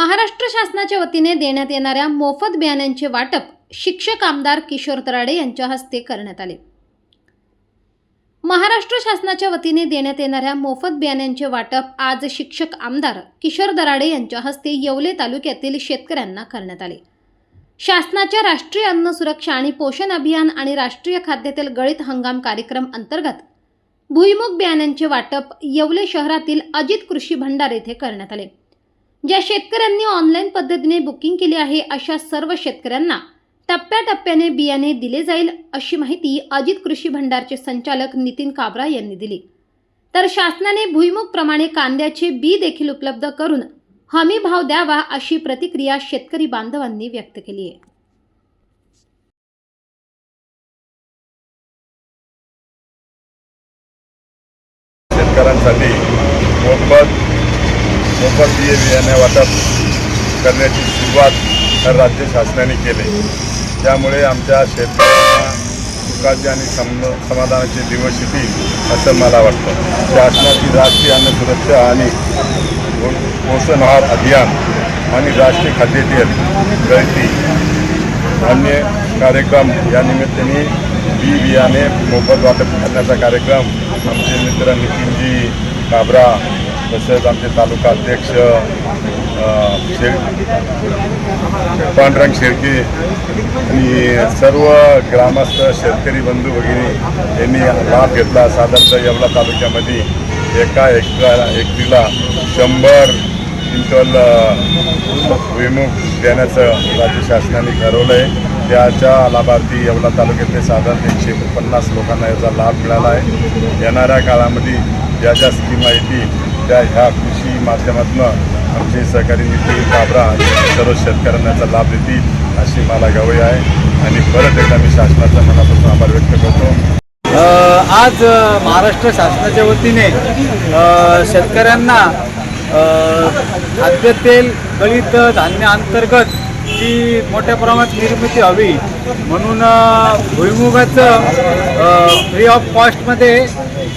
महाराष्ट्र शासनाच्या वतीने देण्यात येणाऱ्या मोफत बियाण्यांचे वाटप शिक्षक आमदार किशोर तराडे यांच्या हस्ते करण्यात आले. महाराष्ट्र शासनाच्या वतीने देण्यात येणाऱ्या मोफत बियाण्यांचे वाटप आज शिक्षक आमदार किशोर दराडे यांच्या हस्ते येवले तालुक्यातील शेतकऱ्यांना करण्यात आले. शासनाच्या राष्ट्रीय अन्न सुरक्षा आणि पोषण अभियान आणि राष्ट्रीय खाद्यतेल गळीत हंगाम कार्यक्रम अंतर्गत भुईमुग बियाण्यांचे वाटप येवले शहरातील अजित कृषी भंडार येथे करण्यात आले. ज्या शेतकऱ्यांनी ऑनलाईन पद्धतीने बुकिंग केली आहे अशा सर्व शेतकऱ्यांना टप्प्याटप्प्याने बियाणे दिले जाईल अशी माहिती अजित कृषी भंडारचे संचालक नितीन काबरा यांनी दिली. तर शासनाने भुईमुखप्रमाणे कांद्याचे बी देखील उपलब्ध करून हमी भाव द्यावा अशी प्रतिक्रिया शेतकरी बांधवांनी व्यक्त केली आहे. शेतकऱ्यांसाठी मोफत मोफत बिये बियाणे वाटप करण्याची सुरुवात राज्य शासनाने केली. त्यामुळे आमच्या शेतकऱ्यांना सुखाचे आणि सम समाधानाचे दिवस येतील असं मला वाटतं. शासनाची राष्ट्रीय अन्न सुरक्षा आणि पोषण आहार अभियान आणि राष्ट्रीय खाद्यतेल गळती अन्य कार्यक्रम या निमित्ताने बी बियाणे मोफत वाटप करण्याचा कार्यक्रम आमचे मित्र नितीनजी काबरा तसेच आमचे तालुका अध्यक्ष शेळ पांडुरंग शेळके आणि सर्व ग्रामस्थ शेतकरी बंधू भगिनी यांनी लाभ घेतला. साधारणतः येवला तालुक्यामध्ये एका एकरा एकरीला शंभर क्विंटल विमुख देण्याचं राज्य शासनाने ठरवलं आहे त्याच्या लाभार्थी येवला तालुक्यातले साधारण एकशे पन्नास लोकांना याचा लाभ मिळाला आहे. येणाऱ्या काळामध्ये ज्या ज्या स्कीमा येतील त्या ह्या कृषी माध्यमातून आमचे सहकारी नितीन काबरा सर्व शेतकऱ्यांना याचा लाभ देतील अशी मला गवई आहे. आणि परत एकदा मी शासनाचा मनापासून आभार व्यक्त करतो. आज महाराष्ट्र शासनाच्या वतीने शेतकऱ्यांना खाद्यतेल गळीत धान्य अंतर्गत जी मोठ्या प्रमाणात निर्मिती हवी म्हणून भुईमुगाचं फ्री ऑफ कॉस्टमध्ये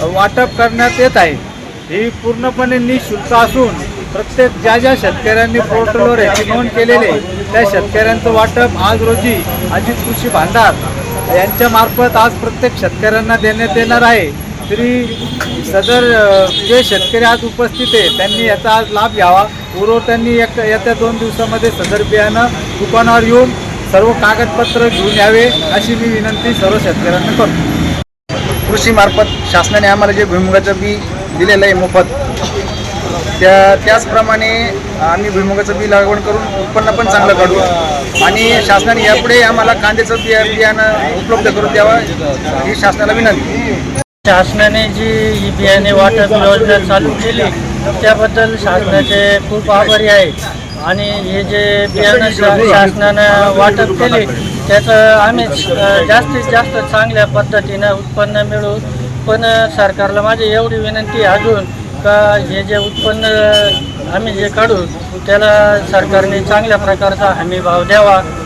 वाटप करण्यात येत आहे. ही पूर्णपणे निशुल्क असून प्रत्येक ज्या ज्या शेतकऱ्यांनी पोर्टलवर याची नोंद केलेली त्या शेतकऱ्यांचं वाटप आज रोजी अजित कृषी भांडार यांच्यामार्फत आज प्रत्येक शेतकऱ्यांना देण्यात येणार आहे. तरी सदर जे शेतकरी आज उपस्थित आहे त्यांनी याचा आज लाभ घ्यावा. पूर्व त्यांनी एक येत्या दोन दिवसामध्ये सदर बियाणं दुकानावर येऊन सर्व कागदपत्र घेऊन यावे अशी मी विनंती सर्व शेतकऱ्यांना करतो. कृषीमार्फत शासनाने आम्हाला जे भुईमुगाचं बी दिलेलं आहे मोफत. त्या त्याचप्रमाणे आम्ही भुईमुगाचं बी लागवड करून उत्पन्न पण चांगलं काढू. आणि शासनाने यापुढे आम्हाला कांद्याचं बिया बियाणं उपलब्ध करून द्यावं ही शासनाला विनंती. शासनाने जी ही बियाणे वाटप योजना चालू केली त्याबद्दल शासनाचे खूप आभारी आहे. आणि हे जे बियाणं शासनानं वाटप केले त्याचं आम्ही जास्तीत जास्त चांगल्या पद्धतीनं उत्पन्न मिळू पण सरकारला माझी एवढी विनंती अजून का हे जे उत्पन्न आम्ही जे काढू त्याला सरकारने चांगल्या प्रकारचा हमी भाव द्यावा.